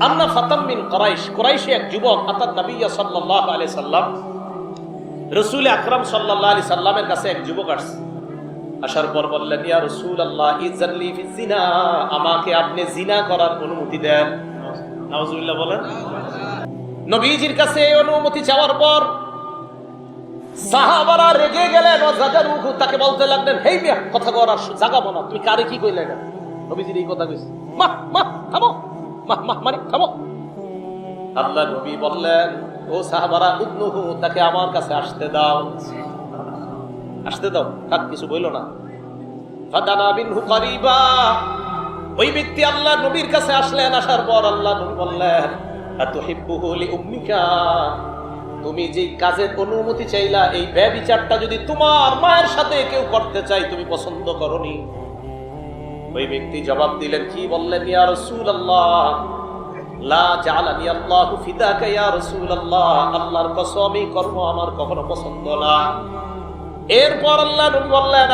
আন্না ফাতাম বিন করাইশ। কোরাইশে এক যুবক আতার নবিয়া সাল্লাল্লাহু আলাইহি সাল্লাম, রসুল আকরাম সাল্লাল্লাহু আলাইহি সাল্লামের কাছে এক যুবক আসছে। আসার পর বললেন, ইয়া রসুল আল্লাহ ইজাল্লি জিনা আমাকে আপনি জিনা করার অনুমতি দেন। নাউজুবিল্লাহ বলেন। নবীজির কাছে অনুমতি চাওয়ার পর সাহাবারা রেগে গেলেন ও জাজারুহু তাকে বলতে লাগলেন, হেই মিয়া, কথা করার জাগাবো না তুমি কারে কি কইলে না নবীজির এই কথা কইছে, মা মা, থামো। মানে আল্লাহ নবী বললেন, ও সাহাবারা তাকে আমার কাছে আসতে দাও। আসতে দাও, থাক, কিছু বইল না। ফাদানা বিনহু কারিবা। ওই ব্যক্তি আল্লাহ নবীর কাছে আসলেন, আসার পর আল্লাহ নবী বললেন, আতুহিব্বুহু লিউম্মিকা? তুমি যে কাজের অনুমতি চাইলা, এই ব্যবিচারটা যদি তোমার মায়ের সাথে কেউ করতে চাই তুমি পছন্দ করনি। ওই ব্যক্তি জবাব দিলেন, কি বললেন ইয়া রাসূলুল্লাহ? লা জালানি আল্লাহু আল্লাহর কসম, এই কর্ম আমার কখনো পছন্দ না। এরপর আল্লাহ বললেন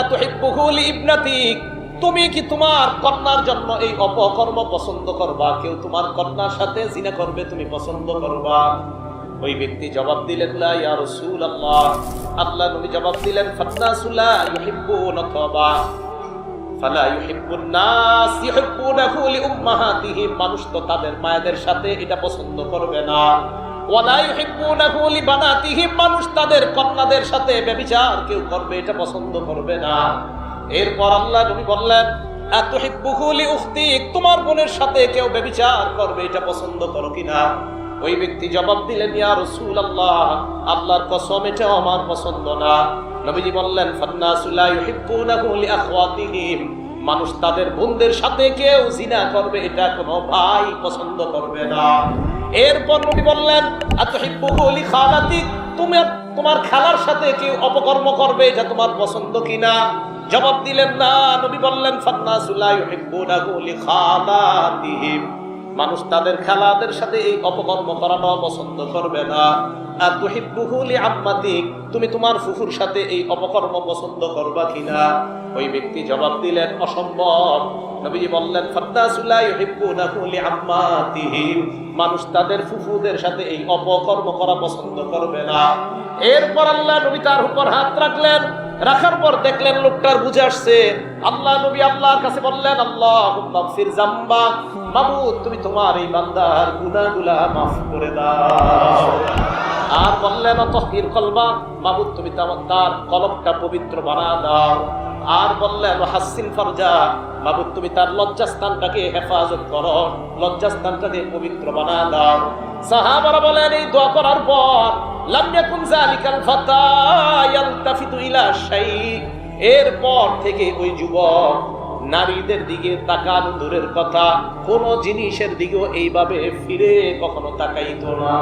লিইবনাতিক, তুমি কি তোমার কন্যার জন্য এই অপকর্ম পছন্দ করবা? কেউ তোমার কন্যার সাথে জিনা করবে, তুমি পছন্দ করবা? ওই ব্যক্তি জবাব দিলেন, লা ইয়া রাসূলুল্লাহ। আল্লাহ নবী জবাব দিলেন ফান্নাসুলা ইউহিব্বুন তবা মানুষ তো তাদের মায়েদের সাথে এটা পছন্দ করবে না। মানুষ তাদের কন্যাদের সাথে ব্যভিচার কেউ করবে, এটা পছন্দ করবে না। এরপর আল্লাহ বললেন তোমার বোনের সাথে কেউ ব্যভিচার করবে, এটা পছন্দ করো কিনা? ওই ব্যক্তি জবাব দিলেন, ইয়া রাসূলুল্লাহ, আল্লাহর কসম এটা আমার পছন্দ না। নবীজি বললেন মানুষ তাদের বোনদের সাথে কেউ জিনা করবে, এটা কোনো ভাই পছন্দ করবে না। এরপর নবী বললেন তুমি তোমার খেলার সাথে কেউ অপকর্ম করবে, এটা তোমার পছন্দ কিনা? জবাব দিলেন, না। নবী বললেন, ফান্নাসু লা ইউহিব্বুনাহু লিখালাতিহিম। মানুষ তাদের খেলাদের সাথে এই অপকর্ম করানো পছন্দ করবে না। আর তুহিব্বুহুলি আম্মাতিক তুমি তোমার ফুফুর সাথে এই অপকর্ম পছন্দ করবা কিনা? ওই ব্যক্তি জবাব দিলেন, অসম্ভব। নবীজি বললেন ফাদ্দাসুলা ইউহিব্বুনাহু লিআম্মাতিহিম। মানুষ তাদের ফুফুদের সাথে এই অপকর্ম করা পছন্দ করবে না। এরপর আল্লাহ নবী তার উপর হাত রাখলেন। রাখার পর দেখলেন লোকটার বুঝে আসছে, আল্লাহ নবী আল্লাহর কাছে বললেন আল্লাহ ফির জাম্বা মাবুদ, তুমি তোমার এই বান্দার গুনাহগুলা মাফ করে দাও। আর বললেন তহির কলবা, মাবুদ, তুমি তার তার কলবটা পবিত্র বানা দাও। আর বললেন হাসিন ফরজা, মাবুদ, তুমি তার লজ্জাস্থানটাকে হেফাজত করো, লজ্জাস্থানটাকে পবিত্র বানা দাও। সাহাবারা বলেন, এই দোয়া করার পর এরপর থেকে ওই যুবক নারীদের দিকে তাকানো দূরের কথা, কোন জিনিসের দিকেও এইভাবে ফিরে কখনো তাকাইতো না।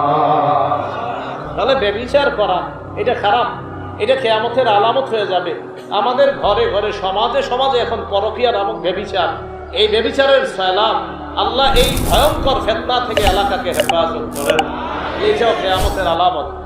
তাহলে ব্যবিচার করা, এটা খারাপ। এটা কেয়ামতের আলামত হয়ে যাবে। আমাদের ঘরে ঘরে, সমাজে সমাজে এখন পরকিয়া নামক ব্যবিচার। এই ব্যবিচারের সালাম আল্লাহ এই ভয়ঙ্কর ফেতনা থেকে এলাকাকে হেফাজত করেন। এইটাও কেয়ামতের আলামত।